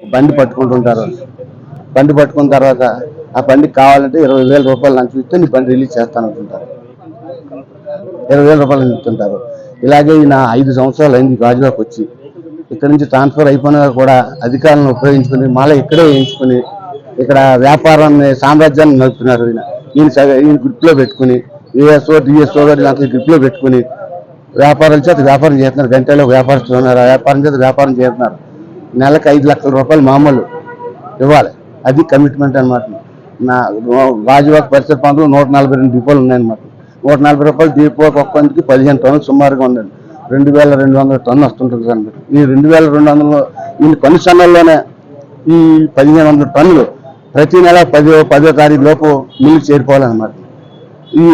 బండి పట్టుకుంటుంటారు. బండి పట్టుకున్న తర్వాత ఆ బండికి కావాలంటే ఇరవై వేల రూపాయలు లంచం ఇస్తే నీ బండి రిలీజ్ చేస్తానంటుంటారు ఇరవై వేల రూపాయలు ఇస్తుంటారు ఇలాగే ఈయన ఐదు సంవత్సరాలు అయింది గాజువాకు వచ్చి. ఇక్కడ నుంచి ట్రాన్స్ఫర్ అయిపోయినా కూడా అధికారులను ఉపయోగించుకుని మళ్ళీ ఇక్కడే వేయించుకుని ఇక్కడ వ్యాపారాన్ని సామ్రాజ్యాన్ని నడుపుతున్నారు ఈయన. ఈయన ఈయన గ్రిప్లో పెట్టుకుని ఏఎస్ఓ డిఎస్ఓ గారు ఇలాంటి గ్రిప్లో పెట్టుకుని వ్యాపారాల చేత వ్యాపారం చేస్తున్నారు. గంటలో వ్యాపారస్తులు ఉన్నారు. ఆ వ్యాపారం చేత వ్యాపారం చేస్తున్నారు. నెలకు ఐదు లక్షల రూపాయలు మామూలు ఇవ్వాలి. అది కమిట్మెంట్ అన్నమాట. నా గాజువాక్ పరిసర ప్రాంతంలో నూట నలభై రెండు డిపోలు ఉన్నాయన్నమాట. నూట నలభై రూపాయలు డిపో ఒక్కొక్కరికి పదిహేను టన్నులు సుమారుగా ఉందండి. రెండు వేల రెండు వందల టన్ను వస్తుంటుంది అనమాట ఈ రెండు వేల రెండు వందల ఈ కొన్ని సమయాల్లోనే ఈ పదిహేను వందల టన్నులు ప్రతి నెల పదో పదో తారీఖు లోపు మిల్లు చేరిపోవాలన్నమాట. ఈ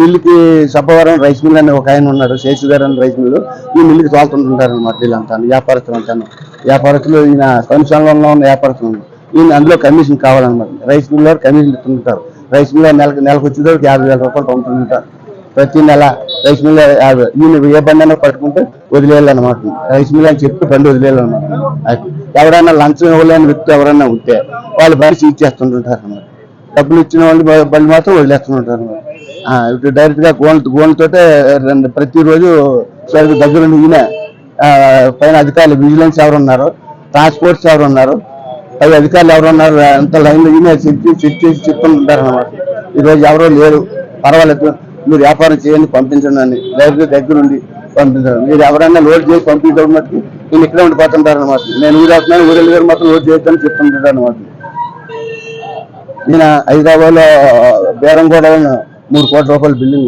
మిల్లుకి సబ్బవరం రైస్ మిల్ అనే ఒక ఆయన ఉన్నాడు శేషు గారు అని రైస్ మిల్లు. ఈ మిల్లుకి తోలుతుంటుంటారు అనమాట వీళ్ళంతా వ్యాపారస్తులు అంతాను వ్యాపారస్తులు ఈయన కమిషన్లో ఉన్న వ్యాపారస్తులు ఈయన అందులో కమిషన్ కావాలన్నమాట. రైస్ మిల్లర్ కమిషన్ ఇస్తుంటారు రైస్ మిల్లర్ నెలకు నెలకు వచ్చేదానికి యాభై వేల రూపాయలు పంపుతుంటారు ప్రతి నెల రైస్ మిల్ యాభై ఈయన ఏ బండి అయినా పట్టుకుంటే వదిలేయాలన్నమాట. రైస్ మిల్ అని చెప్పి బండి వదిలేయాలన్నమాట. ఎవరైనా లంచం ఇవ్వలేని వ్యక్తి ఎవరైనా ఉంటే వాళ్ళు బండి సీజ్ చేస్తుంటుంటారు అన్నమాట డబ్బులు ఇచ్చిన వాళ్ళు బండి మాత్రం వదిలేస్తుంటారు అన్నమాట ఇప్పుడు డైరెక్ట్గా గోన్ గోన్తోటే రెండు ప్రతిరోజు దగ్గర ఉండి ఈయన పైన అధికారులు విజిలెన్స్ ఎవరు ఉన్నారు? ట్రాన్స్పోర్ట్స్ ఎవరు ఉన్నారు? పై అధికారులు ఎవరు ఉన్నారు? అంత లైన్ ఈయన చెప్పి చెక్ చేసి చెప్తుంటారు అనమాట ఈరోజు ఎవరో లేరు. పర్వాలేదు. మీరు వ్యాపారం చేయండి పంపించండి. అని దగ్గర దగ్గర ఉండి పంపించండి. మీరు ఎవరైనా లోడ్ చేసి పంపించడం మటుకు నేను ఇక్కడే ఉండిపోతుంటారు అనమాట నేను ఊరేస్తున్నాను ఊరెళ్ళి గారు మాత్రం లోడ్ చేయొద్దని చెప్తుంటారు అనమాట ఈయన హైదరాబాద్లో బేరం కూడా మూడు కోట్ల రూపాయల బిల్డింగ్